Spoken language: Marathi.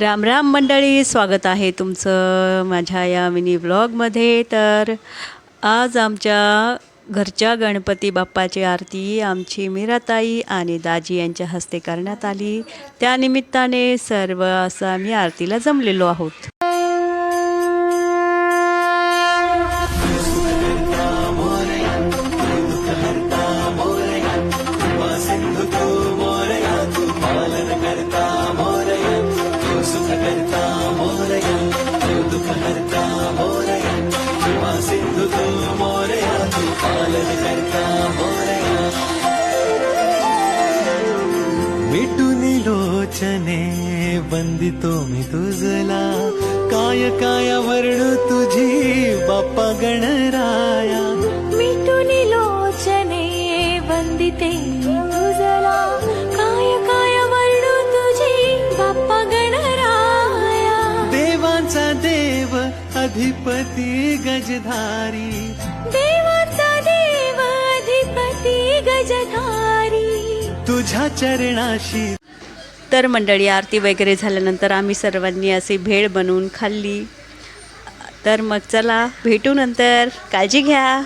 राम राम मंडळी स्वागत आहे तुमचं माझ्या या मिनी ब्लॉगमध्ये तर आज आमच्या घरच्या गणपती बाप्पाची आरती आमची मीराताई आणि दाजी यांच्या हस्ते करण्यात आली. त्यानिमित्ताने सर्व असं आम्ही आरतीला जमलेलो आहोत. मिटून लोचने वंदितो मी तुझला. काय काय वर्णू तुझी बाप्पा गणराया? मिटून लोचने वंदिते मी तुझला. काय काय वर्णू तुझी बाप्पा गणराया? देवांचा देव अधिपती गजधारी. देवाचा देव अधिपती गजधारी. तुझ्या चरणाशी. तर मंडळी आरती वगैरे झाल्यानंतर आम्ही सर्वांनी अशी भेळ बनवून खाल्ली. तर मग चला भेटू नंतर. काळजी घ्या.